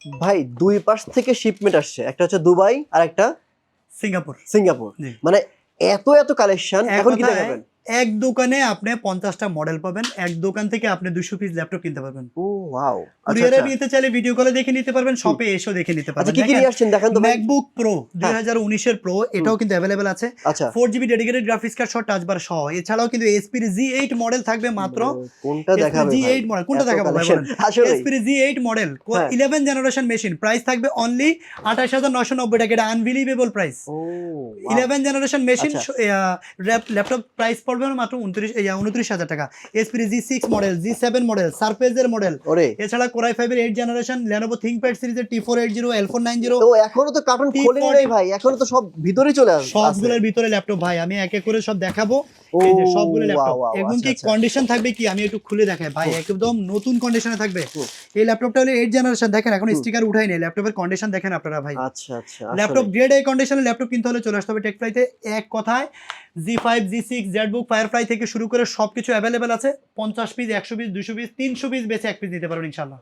ভাই দুই পাশ থেকে শিপমেন্ট আসছে। একটা হচ্ছে দুবাই আর একটা সিঙ্গাপুর। সিঙ্গাপুর। মানে এত এত কালেকশন এখন কি দেখাবেন এক দোকানে আপনি পঞ্চাশটা মডেল পাবেন এক দোকান থেকে আপনি দুশো পিস ল্যাপটপ কিনতে পারবেন। ও ওয়াও আচ্ছা কুরিয়ারে আচ্ছা। নিতে চাইলে ভিডিও কলে দেখে নিতে পারবেন শপে এসেও দেখে নিতে আচ্ছা পারবেন কি কি নিয়ে আসছেন? দেখান তো ম্যাকবুক প্রো দুই হাজার উনিশের প্রো এটাও কিন্তু অ্যাভেলেবেল আছে। আচ্ছা। Four GB dedicated graphics card সহ টাচ বার সহ। এছাড়াও কিন্তু এসপির জি এইট মডেল থাকবে মাত্র। কোনটা দেখাবে জি এইট মডেল কোনটা দেখাবো ভাই আসলে এসপির জি এইট মডেল হ্যাঁ। ইলেভেন জেনারেশন মেশিন প্রাইস থাকবে অনলি আঠাশ হাজার নশো নব্বই টাকা। এটা আনবিলিভেবল প্রাইস ও ইলেভেন জেনারেশন মেশিন আচ্ছা। ল্যাপটপ প্রাইস পড়বে মাত্র উনত্রিশ উনত্রিশ হাজার টাকা। এসপির G six model G seven model সারফেজের model ওরে এছাড়া কোরাই ফাইভের এইট জেনারেশন লেনোভো থিংকপ্যাড সিরিজের T four eight zero L four nine zero তো এখনও তো কার্টুন খোলেনি ভাই এখনও তো সব ভিতরে চলে আসবে সবগুলোর ভিতরে ল্যাপটপ ভাই আমি এক এক করে সব দেখাবো। এই যে সবগুলো ল্যাপটপ এবং কি আচ্ছা, আচ্ছা। কন্ডিশন থাকবে কি? আমি একটু খুলে দেখাই। ভাই একদম নতুন কন্ডিশনে থাকবে। এই ল্যাপটপটা হলো জেনারেশন দেখেন এখন স্টিকার উঠাই নেই। ল্যাপটপের কন্ডিশন দেখেন আপনারা ভাই। আচ্ছা আচ্ছা ল্যাপটপ গ্রেড এই কন্ডিশনে ল্যাপটপ কিনতে হলে চলে আসতে হবে টেকফ্লাইতে এক কথায় G five G six ZBook Firefly থেকে শুরু করে সব কিছু অ্যাভেলেবেল আছে। পঞ্চাশ পিস একশো পিস দুশো পিস তিনশো পিস বেছে এক পিস নিতে পারবেন ইনশাল্লাহ